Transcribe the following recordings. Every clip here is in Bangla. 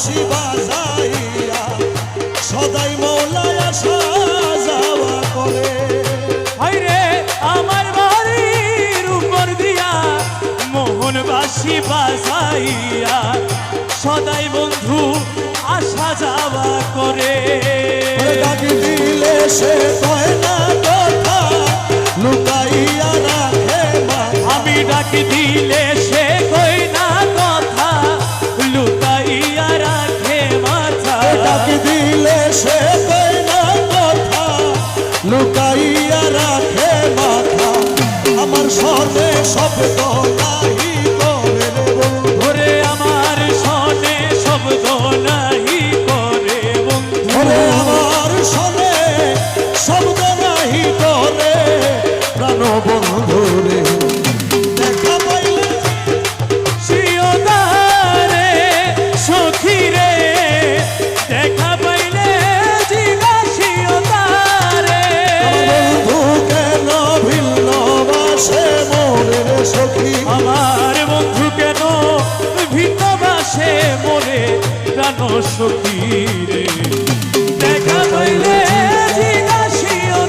বাঁশি বাজাইয়া সদাই মৌলায় আসা যাওয়া করে। হাইরে আমার বাড়ির উপর দিয়া বাজাইয়া সদাই বন্ধু আসা যাওয়া করে। ডাকি দিলে সে কয় লুকাইয়া রাখে মাথা। আমার স্বর্ণে সব নাহি সখী। আমার বন্ধু কেন ভিন্ন বাসে মরে প্রাণ সখী দেখা পাইলে জিজ্ঞাসিয়তারে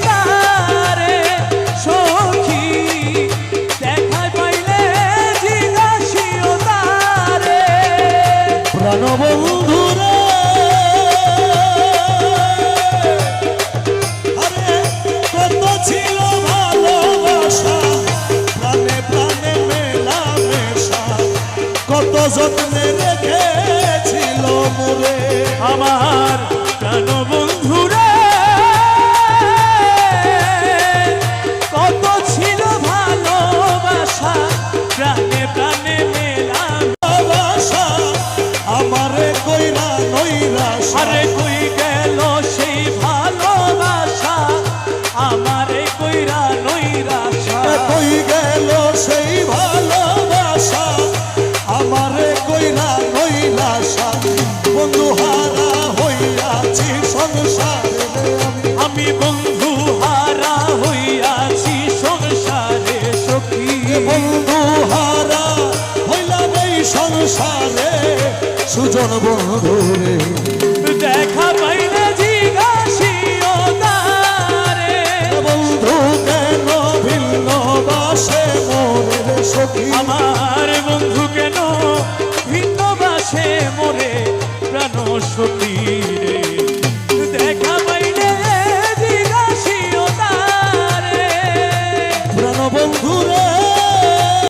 os outros negros সংসারে। আমি বন্ধু হারা হইয়াছি সংসারে সখী। বন্ধু হইলাম এই সংসারে। সুজন বন্ধু রে দেখা পাই না বন্ধু কেন ভিন্ন বাসে মোরে সখী? আমার বন্ধু কেন ভিন্ন বাসে মনে প্রাণ সখী?